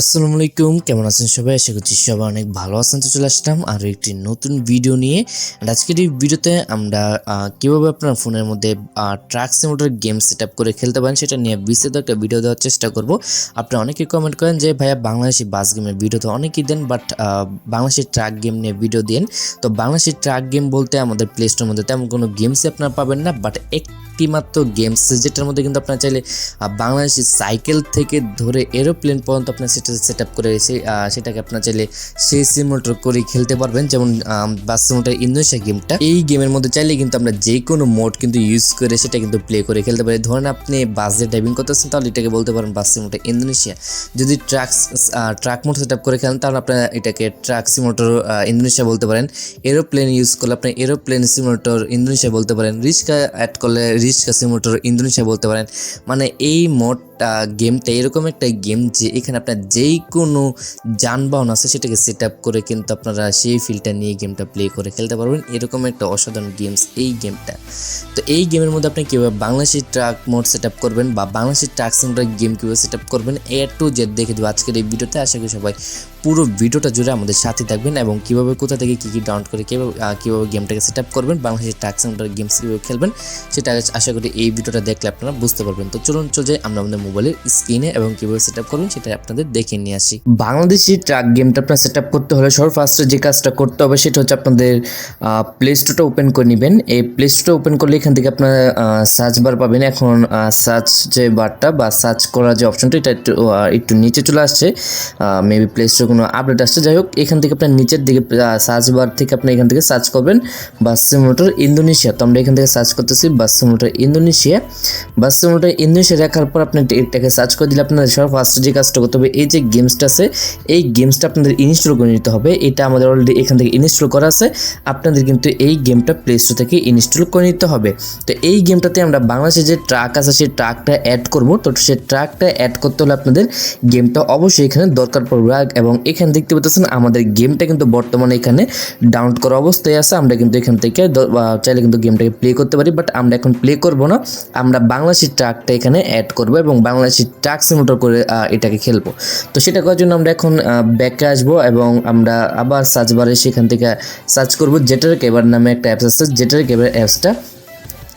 আসসালামু আলাইকুম, কেমন আছেন সবাই? আশা করছি সবাই অনেক ভালো আছেন, তো চলে আসলাম আরও একটি নতুন ভিডিও নিয়ে। আজকের এই ভিডিওতে আমরা কীভাবে আপনার ফোনের মধ্যে ট্রাক সিমুলেটর গেম সেট করে খেলতে পারেন সেটা নিয়ে বিস্তারিত একটা ভিডিও দেওয়ার চেষ্টা করব। আপনারা অনেকে কমেন্ট করেন যে, ভাইয়া, বাংলাদেশি বাস গেমের ভিডিও তো অনেকেই দেন বাট বাংলাদেশি ট্রাক গেম নিয়ে ভিডিও দেন। তো বাংলাদেশি ট্রাক গেম বলতে আমাদের প্লে স্টোর মধ্যে তেমন কোনো গেমসই আপনারা পাবেন না বাট একটি মাত্র গেমস যেটার মধ্যে কিন্তু আপনারা চাইলে বাংলাদেশি সাইকেল থেকে ধরে এরোপ্লেন পর্যন্ত আপনার সেটা সেট আপ করে আহ, সেটাকে আপনার চাইলে সেই সিমুলেটর করে খেলতে পারবেন। যেমন বাস সিমুলেটর ইন্দোনেশিয়া গেমটা এই গেমের মধ্যে চাইলে কিন্তু আমরা যে কোনো মোড কিন্তু ইউজ করে সেটা কিন্তু প্লে করে খেলতে পারি। ধরেন আপনি বাসে ড্রাইভিং করতেছেন তাহলে এটাকে বলতে পারেন বাস ইন্দোনেশিয়া যদি truck truck mode set up করে খেলেন তাহলে আপনারা এটাকে ট্রাক সিমুলেটর ইন্দোনেশিয়া বলতে পারেন। এরোপ্লেন ইউজ করলে আপনি এরোপ্লেন সিমুলেটর ইন্দোনেশিয়া বলতে পারেন। রিস্কা অ্যাড করলে রিস্কা সিমুলেটর ইন্দোনেশিয়া বলতে পারেন। মানে এই মোড গেমটা এরকম একটা গেম যে এখানে আপনার যেই কোনো যানবাহন আছে সেটাকে সেট আপ করে কিন্তু আপনারা সেই ফিল্ডটা নিয়ে গেমটা প্লে করে খেলতে পারবেন। এরকম একটা অসাধারণ গেমস এই গেমটা। তো এই গেমের মধ্যে আপনি কীভাবে Bangladeshi truck mode set up করবেন বা বাংলাদেশি ট্রাক সিমুলেটর গেম কীভাবে সেট আপ করবেন, এ টু জেড দেখে দেবো আজকের এই ভিডিওতে। আশা করি সবাই পুরো ভিডিওটা জুড়ে আমাদের সাথে থাকবেন এবং কীভাবে কোথা থেকে কী কী ডাউনলোড করে কীভাবে কীভাবে গেমটাকে সেট আপ করবেন, বাংলাদেশের ট্রাক সিমুলেটর গেমস কীভাবে খেলবেন, সেটা আশা করি এই ভিডিওটা দেখলে আপনারা বুঝতে পারবেন। তো চলুন, চলে যাই আমরা আমাদের মোবাইলের স্ক্রিনে এবং কীভাবে সেট আপ করবেন সেটা আপনাদের দেখে নিয়ে আসি। বাংলাদেশি ট্রাক গেমটা আপনার সেট আপ করতে হলে সর্ব ফার্স্টে যে কাজটা করতে হবে সেটা হচ্ছে আপনাদের প্লে স্টোরটা ওপেন করে নেবেন। এই প্লে স্টোরটা ওপেন করলে এখান থেকে আপনার সার্চ বার পাবেন। এখন সার্চ যে বারটা বা সার্চ করার যে অপশনটা এটা একটু একটু নিচে চলে আসছে। মেবি প্লে স্টোর কোনো আপডেট আসছে, যাই হোক, এখান থেকে আপনার নিচের দিকে সার্চ বার থেকে আপনি এখান থেকে সার্চ করবেন বাস সিমুলেটর ইন্দোনেশিয়া তো আমরা এখান থেকে সার্চ করতেছি bus simulator Indonesia bus simulator Indonesia দেখার পর আপনি এটাকে সার্চ করে দিলে আপনাদের সব ফার্স্ট যে কাজটা করতে হবে, এই যে গেমসটা আছে, এই গেমসটা আপনাদের ইনস্টল করে নিতে হবে। এটা আমাদের অলরেডি এখান থেকে ইনস্টল করা আছে। আপনাদের কিন্তু এই গেমটা প্লে স্টোর থেকে ইনস্টল করে নিতে হবে। তো এই গেমটাতে আমরা বাংলাদেশে যে ট্রাক আছে, সেই ট্রাকটা অ্যাড করব। তো সেই ট্রাকটা অ্যাড করতে হলে আপনাদের গেমটা অবশ্যই এখানে দরকার পড়বে। এবং এখানে দেখতে পাচ্ছেন আমাদের গেমটা কিন্তু বর্তমানে এখানে ডাউনলোড করা অবস্থায় আছে। আমরা কিন্তু এখান থেকে চাইলে কিন্তু গেমটাকে প্লে করতে পারি বাট আমরা এখন প্লে করব না। আমরা বাংলাদেশি ট্রাকটা এখানে অ্যাড করব এবং বাংলাদেশি ট্রাক সিমুলেটর করে এটাকে খেলব। তো সেটা করার জন্য আমরা এখন ব্যাকে আসব এবং আমরা আবার সার্চ বারে সেখান থেকে সার্চ করব জেটার কেবার নামে একটা অ্যাপস আছে জেটার কেবার অ্যাপসটা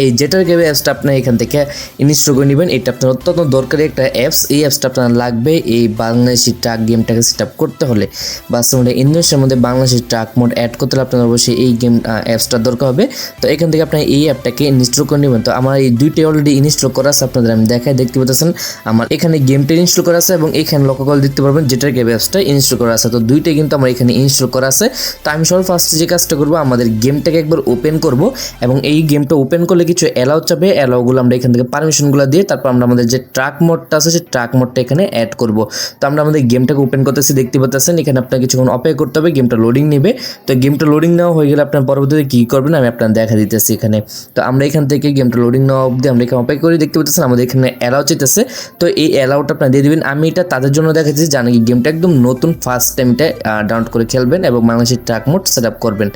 এই জেটার কেবে অ্যাপসটা আপনার এখান থেকে ইনস্টল করে নেবেন, এটা আপনার অত্যন্ত দরকারি একটা অ্যাপস। এই অ্যাপসটা আপনার লাগবে এই বাংলাদেশি ট্রাক গেমটাকে সেট করতে হলে। বাস্তবে ইন্দোনেশিয়ার মধ্যে বাংলাদেশি ট্রাক মোড অ্যাড করতে হলে আপনার অবশ্যই এই গেম অ্যাপসটা দরকার হবে। তো এখান থেকে আপনার এই অ্যাপটাকে ইনস্টল করে নেবেন। তো আমার এই দুইটাই অলরেডি ইনস্টল করা আছে, আপনাদের আমি দেখাই দেখতে পাচ্ছেন আমার এখানে গেমটা ইনস্টল করা আছে এবং এখানে লক্ষ্য করে দেখতে পারবেন যেটার গেম অ্যাপসটা ইনস্টল করা আছে। তো দুইটাই কিন্তু আমার এখানে ইনস্টল করা আছে। তো আমি সর্ব ফার্স্টে যে কাজটা করব, আমাদের গেমটাকে একবার ওপেন করব এবং এই গেমটা ওপেন করলে কিছু অ্যালাউ চাবে অ্যালাউগুলো আমরা এখান থেকে পারমিশনগুলো দিয়ে তারপর আমরা আমাদের যে ট্রাক মোডটা আছে, সেই ট্রাক মোডটা এখানে অ্যাড করব। তো আমরা আমাদের গেমটাকে ওপেন করতেছি, দেখতে পাচ্ছেন এখানে আপনার কিছুক্ষণ অপেক্ষা করতে হবে গেমটা লোডিং নেবে। তো গেমটা লোডিং নেওয়া হয়ে গেলে আপনার পরবর্তীতে কী করবেন, আমি আপনার দেখা দিতেছি এখানে। তো আমরা এখান থেকে গেমটা লোডিং নেওয়া অবধি আমরা এখানে অপেক্ষা করি, দেখতে পাচ্ছেন আমাদের এখানে অ্যালাউ চাইতেছে। তো এই অ্যালাউটা আপনার দিয়ে দিবেন। আমি এটা তাদের জন্য দেখাচ্ছি জানি গেমটা একদম নতুন ফার্স্ট টাইম এটা ডাউনলোড করে খেলবেন এবং বাংলাদেশের ট্রাক মোড সেট আপ করবেন।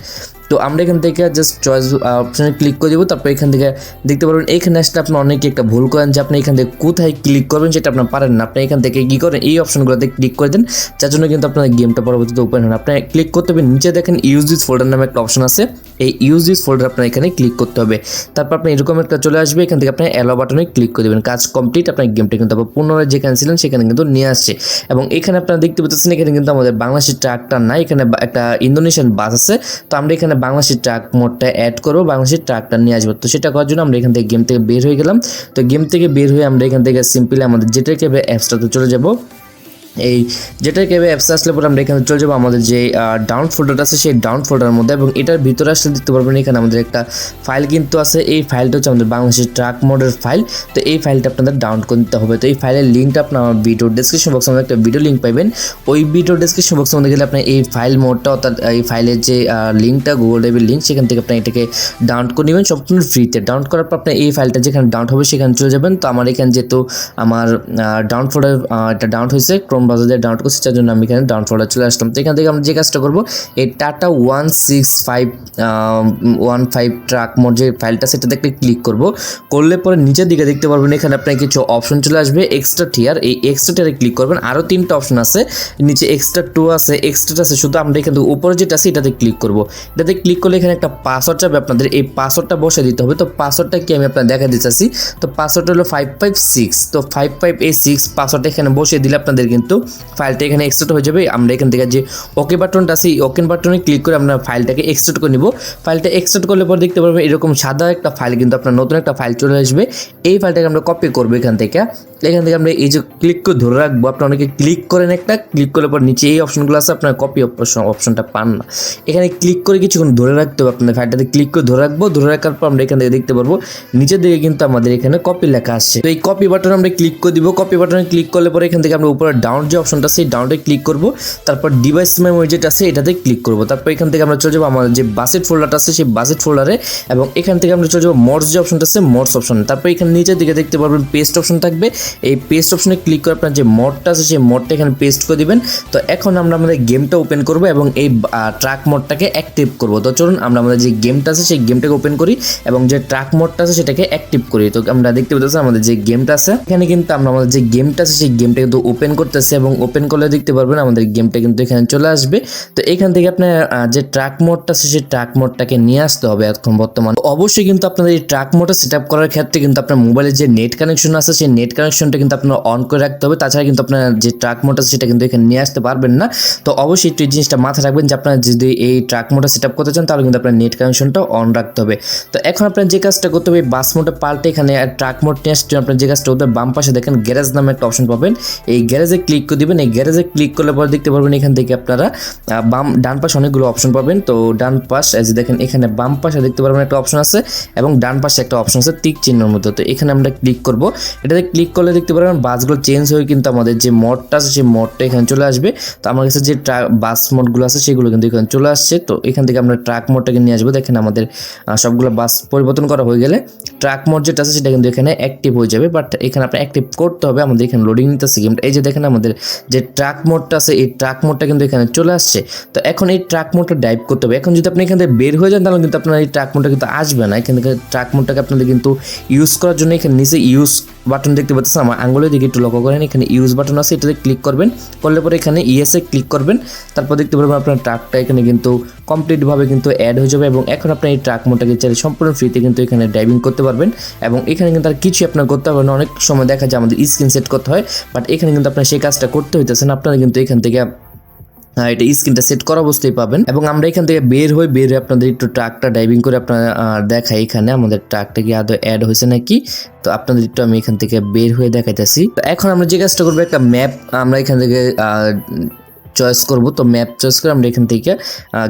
তো আমরা এখান থেকে জাস্ট চয়েস অপশানে ক্লিক করে দেবো, তারপর এখান থেকে দেখতে পারবেন, এখানে আসলে আপনি অনেকে একটা ভুল করেন যে আপনি এখান থেকে কোথায় ক্লিক করবেন সেটা আপনার পারেন না। আপনি এখান থেকে কী করেন, এই অপশনগুলোতে ক্লিক করে দেন, যার জন্য কিন্তু আপনার গেমটা পরবর্তীতে ওপেন হয়। আপনি ক্লিক করতে হবে, নিচে দেখেন ইউজ দিস ফোল্ডার নামে একটা অপশন আছে, এই ইউজ দিস ফোল্ডার আপনার এখানে ক্লিক করতে হবে। তারপর আপনি এরকম একটা চলে আসবে, এখান থেকে আপনি অ্যালো বাটনে ক্লিক করে দেবেন, কাজ কমপ্লিট আপনার গেমটা কিন্তু আবার পুনরায় যেখানে ছিলেন সেখানে কিন্তু নিয়ে আসছে। এবং এখানে আপনারা দেখতে পাচ্ছেন, এখানে কিন্তু আমাদের বাংলাদেশের ট্রাকটা নাই, এখানে একটা ইন্দোনেশিয়ান বাস আছে, তো আমরা এখানে বাংলাদেশের ট্রাক মোডটা অ্যাড করব, বাংলাদেশের ট্রাকটা নিয়ে আসব। তো সেটা করার জন্য আমরা এখান থেকে গেম থেকে বের হয়ে গেলাম। তো গেম থেকে বের হয়ে আমরা এখান থেকে সিম্পলি আমাদের যেটা কেবে অ্যাপসটাতে চলে যাব। এই যেটা কেবে অ্যাপস আসলে পরে আমরা এখানে চলে যাব আমাদের যে ডাউন ফোল্ডার আছে সেই ডাউন ফোল্ডারের মধ্যে এবং এটার ভিতরে আসলে দেখতে পারবেন এখানে আমাদের একটা ফাইল কিন্তু আছে। এই ফাইলটা হচ্ছে আমাদের বাংলাদেশের ট্রাক মোডের ফাইল তো এই ফাইলটা আপনাদের ডাউনলোড করে নিতে হবে। তো এই ফাইলের লিঙ্কটা আপনার আমার ভিডিও ডিসক্রিপশন বক্সে আমাদের একটা ভিডিও লিঙ্ক পাবেন ওই ভিডিও ডিসক্রিপশন বক্সের মধ্যে গেলে আপনি এই ফাইল মোডটা অর্থাৎ এই ফাইলের যে লিঙ্কটা গুগল ড্রাইভের লিঙ্ক সেখান থেকে আপনি এটাকে ডাউনলোড করে নেবেন। সম্পূর্ণ ফ্রিতে ডাউনলোড করার পর আপনি এই ফাইলটা যেখানে ডাউনলোড হবে সেখানে চলে যাবেন। তো আমার এখানে যেহেতু আমার ডাউন ফোল্ডার এটা ডাউনলোড হয়েছে ক্রোম ব্রাউজার দিয়ে ডাউনলোড করছি তার জন্য আমি এখানে ডাউন ফোল্ডার চলে আসলাম। তো এখান থেকে আমরা যে কাজটা করব, এই Tata one six five one five truck mode যে ফাইলটা সেটাতে একটা ক্লিক করব। করলে পরে নিচের দিকে দেখতে পারবেন, এখানে আপনার কিছু অপশন চলে আসবে এক্সট্রা টিয়ার এই এক্সট্রা টিয়ারে ক্লিক করবেন আরও তিনটা অপশন আছে, নিচে এক্সট্রা টু আছে এক্সট্রা আছে, শুধু আমরা এখান থেকে উপরে যেটা আছে, এটাতে ক্লিক করব। এটাতে ক্লিক করলে এখানে একটা পাসওয়ার্ড চাবে আপনাদের, এই পাসওয়ার্ডটা বসে দিতে হবে। তো পাসওয়ার্ডটা কি আমি আপনার দেখা দিতে চাচ্ছি। তো পাসওয়ার্ড হলো ফাইভ ফাইভ সিক্স তো ফাইভ ফাইভ এই সিক্স পাসওয়ার্ডটা এখানে বসিয়ে দিলে আপনাদের কিন্তু ফাইলটা এখানে এক্সট্রা হয়ে যাবে। আমরা এখান থেকে যে ওকে বাটনটা আছে, এই ওকে বাটনে ক্লিক করে আমরা ফাইলটাকে এক্সট্রাক্ট করে নিব। ফাইলটা এক্সট্রাক্ট করলে পরে দেখতে পারবেন এরকম সাদা একটা ফাইল কিন্তু আপনার নতুন একটা ফাইল চলে আসবে। এই ফাইলটাকে আমরা কপি করব এখান থেকে। এখান থেকে আমরা এই যে ক্লিক করে ধরে রাখব আপনার অনেকে ক্লিক করেন একটা ক্লিক করলে পর নিচে এই অপশনগুলো আছে, আপনার কপি অপশন অপশনটা পান না। এখানে ক্লিক করে কিছুক্ষণ ধরে রাখতে হবে আপনার ফাইলটাতে ক্লিক করে ধরে রাখব, ধরে রাখার পর আমরা এখান থেকে দেখতে পারব, নিচের দিকে কিন্তু আমাদের এখানে কপি লেখা আসছে তো এই কপি বাটনে আমরা ক্লিক করে দিব। কপি বাটনে ক্লিক করলে পরে এখান থেকে আমরা উপরে ডাউন যে অপশনটা আছে ডাউনটে ক্লিক করব। তারপর ডিভাইস মেমোরি যেটা আছে, এটাতে ক্লিক করব। তারপর এখান থেকে আমরা চলে যাব আমার যে বাসেট ফোল্ডারটা আছে, সেই বাসেট ফোল্ডারে এবং এখান থেকে আমরা চলে যাব মর্স যে অপশনটা আছে মর্স অপশন তারপর এখানে নিচের দিকে দেখতে পারবেন পেস্ট অপশন থাকবে। এই পেস্ট অপশনে ক্লিক করে আপনার যে মডটা আছে, সেই মডটা এখানে পেস্ট করে দিবেন। তো এখন আমরা আমাদের গেমটা ওপেন করব এবং এই ট্রাক মোডটাকে অ্যাক্টিভ করব। তো চলুন আমরা আমাদের যে গেমটা আছে, সেই গেমটাকে ওপেন করি এবং যে ট্রাক মোডটা আছে, সেটাকে অ্যাক্টিভ করি। তো আমরা দেখতে পাচ্ছি আমাদের যে গেমটা আছে, এখানে কিন্তু আমরা আমাদের যে গেমটা আছে, সেই গেমটা কিন্তু ওপেন করতেছি। এবং ওপেন করলে দেখতে পারবেন আমাদের গেমটা কিন্তু এখানে চলে আসবে। তো এখান থেকে আপনার যে ট্রাক মোডটা আছে, সেই ট্রাক মোডটাকে নিয়ে আসতে হবে এখন বর্তমানে। অবশ্যই কিন্তু আপনাদের এই ট্রাক মোডটা সেট করার ক্ষেত্রে কিন্তু আপনার মোবাইলের যে নেট কানেকশন আছে, সেই নেট কানেকশনটা কিন্তু আপনার অন করে রাখতে হবে। তাছাড়া কিন্তু আপনার যে ট্রাক মোড আছে, সেটা কিন্তু এখানে নিয়ে আসতে পারবেন না। তো অবশ্যই একটু জিনিসটা মাথায় রাখবেন যে আপনার যদি এই ট্রাক মোডটা সেট করতে চান, তাহলে কিন্তু আপনার নেট কানেকশনটা অন রাখতে হবে। তো এখন আপনার যে কাজটা করতে হবে বাস মোডে পাল্টে এখানে ট্রাক মোড নিয়ে আসতে আপনার যে কাজটা করতে বাম পাশে দেখেন গ্যারেজ নামে একটা অপশন পাবেন। এই গ্যারেজে ক্লিক করে দিবেন, এই গ্যারেজে ক্লিক করলে পরে দেখতে পারবেন এখান থেকে আপনারা বাম, ডান পাশে অনেকগুলো অপশন পাবেন। তো ডান পাশ, এই যে দেখেন, এখানে বাম পাশে দেখতে পারবেন একটা অপশন আছে এবং ডান পাশে একটা অপশন আছে টিক চিহ্নের মধ্যে। তো এখানে আমরা ক্লিক করব। এটাতে ক্লিক করলে দেখতে পারবেন বাসগুলো চেঞ্জ হয়ে কিন্তু আমাদের যে মডটা আছে, সেই মডটা এখানে চলে আসবে। তো আমার কাছে যে ট্রা- বাস মোডগুলো আছে, সেগুলো কিন্তু এখানে চলে আসছে। তো এখান থেকে আমরা ট্রাক মোডটাকে নিয়ে আসব। দেখেন আমাদের সবগুলো বাস পরিবর্তন করা হয়ে গেলে ট্রাক মোড যেটা আছে, সেটা কিন্তু এখানে অ্যাক্টিভ হয়ে যাবে। বাট এখানে আপনার অ্যাক্টিভ করতে হবে। আমাদের এখানে লোডিং নিতেছে। গেমটা এই যে দেখেন আমাদের যে ট্রাক মোডটা আছে, এই ট্রাক মোডটা কিন্তু এখানে চলে আসছে। তো এখন এই ট্রাক মোডটা ডাইভ করতে হবে। এখন যদি আপনি এখান থেকে বের হয়ে যান, তাহলে কিন্তু আপনার এই ট্রাক মোডটা কিন্তু আসবে না। এখান থেকে ট্রাক মোডটাকে আপনাদের কিন্তু ইউজ করার জন্য এখানে নিচে ইউজ বাটন দেখতে পাচ্ছেন। আমার আঙুলের দিকে একটু লক্ষ্য করেন। এখানে ইউজ বাটন আছে, এটাতে ক্লিক করবেন। করলে পরে এখানে ইএসএ ক্লিক করবেন। তারপর দেখতে পারবেন আপনার ট্রাকটা এখানে কিন্তু কমপ্লিটভাবে কিন্তু অ্যাড হয়ে যাবে এবং এখন আপনি এই ট্রাক মোডটাকে চাইলে সম্পূর্ণ ফ্রিতে কিন্তু এখানে ড্রাইভিং করতে পারবেন এবং এখানে কিন্তু আর কিছু আপনার করতে হবে না। অনেক সময় দেখা যায় আমাদের স্ক্রিন সেট করতে হয় বাট এখানে কিন্তু আপনার সেই কাজটা করতে হইতেছে না। আপনারা কিন্তু এখান থেকে আহ, এটা স্ক্রিনটা সেট করা অবস্থায় পাবেন এবং আমরা এখান থেকে বের হই বের হয়ে আপনাদের একটু ট্রাকটা ড্রাইভিং করে আপনার দেখাই এখানে আমাদের ট্রাকটা কি আদৌ অ্যাড হয়েছে নাকি। তো আপনাদের একটু আমি এখান থেকে বের হয়ে দেখাইতেছি। তো এখন আমরা যে কাজটা করব একটা ম্যাপ আমরা এখান থেকে চয়েস করব। তো ম্যাপ চয়েস করে আমরা এখান থেকে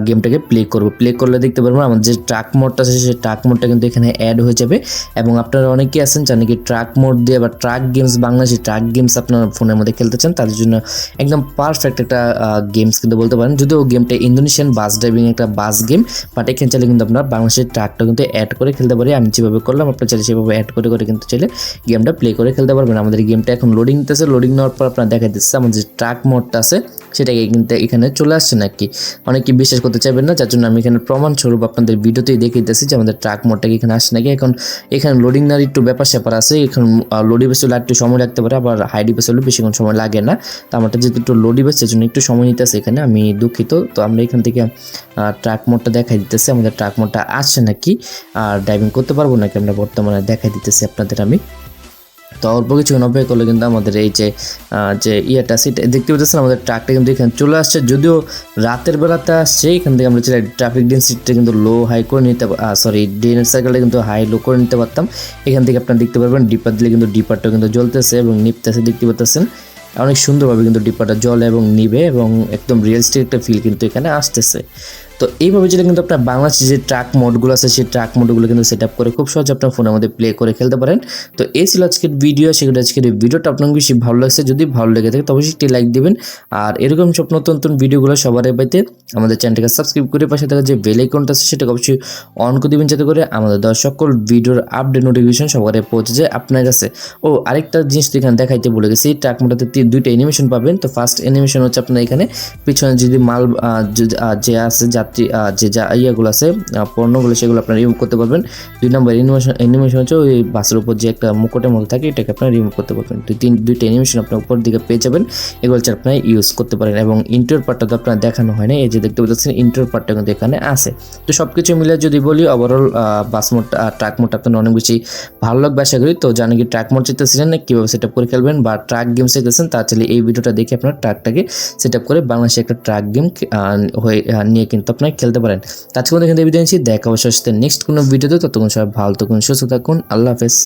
গেমটাকে প্লে করব। প্লে করলে দেখতে পারব আমাদের যে ট্রাক মোডটা আছে, সেই ট্রাক মোডটা কিন্তু এখানে অ্যাড হয়ে যাবে। এবং আপনারা অনেকেই আছেন জানেন কি ট্রাক মোড দিয়ে বা truck games Bangladeshi truck games আপনার ফোনের মধ্যে খেলতে চান, তাদের জন্য একদম পারফেক্ট একটা গেমস কিন্তু বলতে পারেন। যদিও গেমটা ইন্দোনেশিয়ান বাস ড্রাইভিং একটা বাস গেম বাট এখানে চাইলে কিন্তু আপনার বাংলাদেশের ট্রাকটা কিন্তু অ্যাড করে খেলতে পারি। আমি যেভাবে করলাম, আপনার চাইলে সেভাবে অ্যাড করে করে কিন্তু চাইলে গেমটা প্লে করে খেলতে পারবেন। আমাদের গেমটা এখন লোডিং নিতেছে লোডিং নেওয়ার পর আপনার দেখা দিচ্ছে আমাদের যে ট্রাক মোডটা আছে সেটাকে কিন্তু এখানে চলে আসছে নাকি? অনেকে বিশ্বাস করতে চাইবেন না, যার জন্য আমি এখানে প্রমাণ স্বরূপ আপনাদের ভিডিওতেই দেখিয়ে দিতেছি যে আমাদের ট্রাক মোডটা এখানে আসছে নাকি। এখন এখানে লোডিং নেওয়ার একটু ব্যাপার স্যাপার আছে, এখন লোডি বেসে একটু সময় লাগতে পারে, আবার হাইডি বেসে বেশিক্ষণ সময় লাগে না। তো আমারটা যেহেতু একটু লোডি বেস জন্য একটু সময় নিতেছে এখানে, আমি দুঃখিত। তো আমরা এখান থেকে ট্রাক মোডটা দেখাই দিতেছি, আমাদের ট্রাক মোডটা আসছে নাকি, আর ড্রাইভিং করতে পারব নাকি আমরা বর্তমানে দেখাই দিতেছি আপনাদের আমি। তো অল্প কিছুক্ষণ অপেক্ষা করলে কিন্তু আমাদের এই যে যে ইয়েটা, সেটা দেখতে পাচ্ছেন আমাদের ট্রাকটা কিন্তু এখানে চলে আসছে। যদিও রাতের বেলাতে আসছে, এখান থেকে আমরা চাইলে ট্রাফিক ডেন্সিটিটা কিন্তু লো হাই করে নিতে সরি ডেনের সাইকেলটা কিন্তু হাই লো করে নিতে পারতাম। এখান থেকে আপনারা দেখতে পারবেন ডিপার দিলে কিন্তু ডিপারটা কিন্তু জ্বলতেছে এবং নিপতেছে, দেখতে পাচ্ছেন। অনেক সুন্দরভাবে কিন্তু ডিপারটা জলে এবং নিবে এবং একদম রিয়েলিস্টিক একটা ফিল কিন্তু এখানে আসতেছে। তো এইভাবে যদি কিন্তু আপনার বাংলাদেশে যে ট্রাক মোডগুলো আছে, সেই ট্রাক মোডগুলো কিন্তু সেট আপ করে খুব সহজে আপনার ফোনের মধ্যে প্লে করে খেলতে পারেন। তো এই ছিল আজকের ভিডিও সেগুলো আজকের ভিডিওটা আপনার বেশি ভালো লাগছে। যদি ভালো লেগে থাকে তবে একটি লাইক দিবেন। আর এরকম সব নতুন নতুন ভিডিওগুলো সবার পাইতে আমাদের চ্যানেলটাকে সাবস্ক্রাইব করে পাশে থাকা যে বেল আইকনটা আছে, সেটাকে অবশ্যই অন করে দিবেন, যাতে করে আমাদের দেওয়া সকল ভিডিওর আপডেট নোটিফিকেশন সবার পৌঁছে যায় আপনার কাছে। ও, আরেকটা জিনিস তো এখানে দেখাইতে বলে গেছি, এই ট্রাক মোটাতে তি- দুইটা অ্যানিমেশন পাবেন। তো ফার্স্ট অ্যানিমেশন হচ্ছে আপনার এখানে, পিছনে যদি মাল যে আছে যে যা ইয়েগুলো আছে পণ্যগুলো সেগুলো আপনারা রিমুভ করতে পারবেন। দুই নম্বর অ্যানিমেশন অ্যানিমেশন হচ্ছে ওই বাসের উপর যে একটা মুকুটের মতো থাকে, এটাকে আপনারা রিমুভ করতে পারবেন। দুই তিন, দুইটা অ্যানিমেশন আপনার উপর দিকে পেয়ে যাবেন, এগুলো হচ্ছে আপনারা ইউজ করতে পারেন। এবং ইন্টার পার্টটা তো আপনার দেখানো হয় না এই যে দেখতে পাচ্ছেন ইন্টার পার্টটা কিন্তু এখানে আছে। তো সব কিছু মিলে যদি বলি overall bus mode truck mode আপনার অনেক বেশি ভালো লাগবে, আশা করি। তো জানি কি ট্রাক মোড চাইতেছিলেন না, কীভাবে সেট আপ করে খেলবেন বা ট্রাক গেম চাইতেছেন, তা চাইলে এই ভিডিওটা দেখে আপনার ট্রাকটাকে সেট আপ করে বাংলাদেশে একটা ট্রাক গেম হয়ে নিয়ে কিন্তু আপনার খেলতে পারেন। আজকে কিন্তু নিচ্ছি। দেখা অবশ্যই নেক্সট কোনো ভিডিওতে ততক্ষণ সবাই ভালো থাকুন, সুস্থ থাকুন। আল্লাহ হাফেজ।